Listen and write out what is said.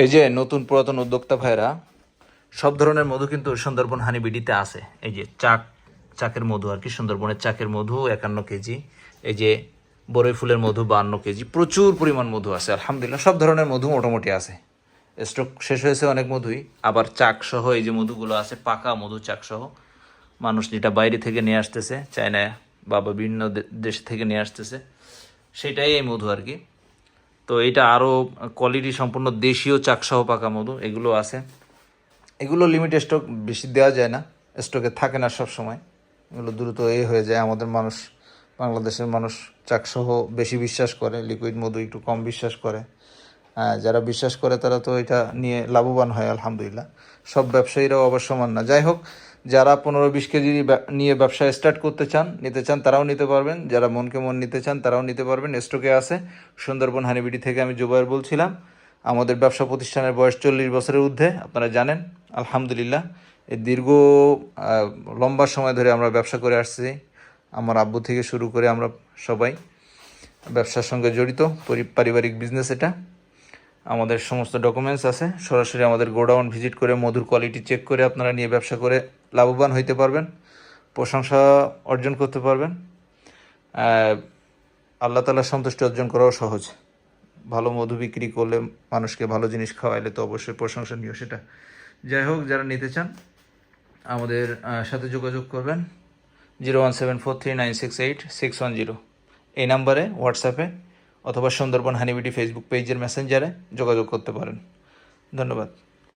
এই যে নতুন পুরাতন উদ্যোক্তা ভাইরা সব ধরনের মধু কিন্তু সুন্দরবন হানি বিডিতে আছে। এই যে চাক, চাকের মধু আর কি, সুন্দরবনের চাকের মধু, একান্ন কেজি। এই যে বরই ফুলের মধু, বান্ন কেজি। প্রচুর পরিমাণ মধু আছে, আলহামদুলিল্লাহ। সব ধরনের মধু মোটামুটি আছে। স্টক শেষ হয়েছে অনেক মধুই। আবার চাক সহ এই যে মধুগুলো আছে, পাকা মধু চাক সহ। মানুষ যেটা বাইরে থেকে নিয়ে আসতেছে চায়না বা বিভিন্ন দেশ থেকে নিয়ে আসতেছে, সেটাই এই মধু আর কি। তো এটা আরও কোয়ালিটি সম্পূর্ণ দেশীয় চাকসহ পাকা মধু এগুলো আছে। এগুলো লিমিট স্টক বেশি দেওয়া যায় না স্টকে থাকে না সব সময় এগুলো দ্রুত এ হয়ে যায়। আমাদের মানুষ বাংলাদেশের মানুষ চাকসহ বেশি বিশ্বাস করে লিকুইড মধু একটু কম বিশ্বাস করে। হ্যাঁ, যারা বিশ্বাস করে তারা তো এটা নিয়ে লাভবান হয় আলহামদুলিল্লাহ। সব ব্যবসায়ীরাও আবার সমান না। যাই হোক যারা পনেরো বিশ কেজি নিয়ে ব্যবসা স্টার্ট করতে চান, নিতে চান, তারাও নিতে পারবেন। যারা মনকে মন নিতে চান, তারাও নিতে পারবেন। স্টকে আছে সুন্দরবন হানিবিডি থেকে আমি জুবাইর বলছিলাম। আমাদের ব্যবসা প্রতিষ্ঠানের বয়স চল্লিশ বছরের ঊর্ধ্বে, আপনারা জানেন। আলহামদুলিল্লাহ এই দীর্ঘ লম্বা সময় ধরে আমরা ব্যবসা করে আসছি। আমার আব্বু থেকে শুরু করে আমরা সবাই ব্যবসার সঙ্গে জড়িত, পরি- পারিবারিক বিজনেস এটা। আমাদের সমস্ত ডকুমেন্টস আছে। সরাসরি আমাদের গোডাউন ভিজিট করে মধুর কোয়ালিটি চেক করে আপনারা নিয়ে ব্যবসা করে লাভবান হইতে পারবেন, প্রশংসা অর্জন করতে পারবেন। আল্লাহ তালার সন্তুষ্টি অর্জন করাও সহজ। ভালো মধু বিক্রি করলে মানুষকে ভালো জিনিস খাওয়াইলে তো অবশ্যই প্রশংসনীয় সেটা। যাই হোক, যারা নিতে চান, আমাদের সাথে যোগাযোগ করবেন। Zero one seven four three nine six eight six one zero. এই নাম্বারে হোয়াটসঅ্যাপে অথবা সুন্দরবন হানিবিটি ফেসবুক পেজের মেসেঞ্জারে যোগাযোগ করতে পারেন। ধন্যবাদ।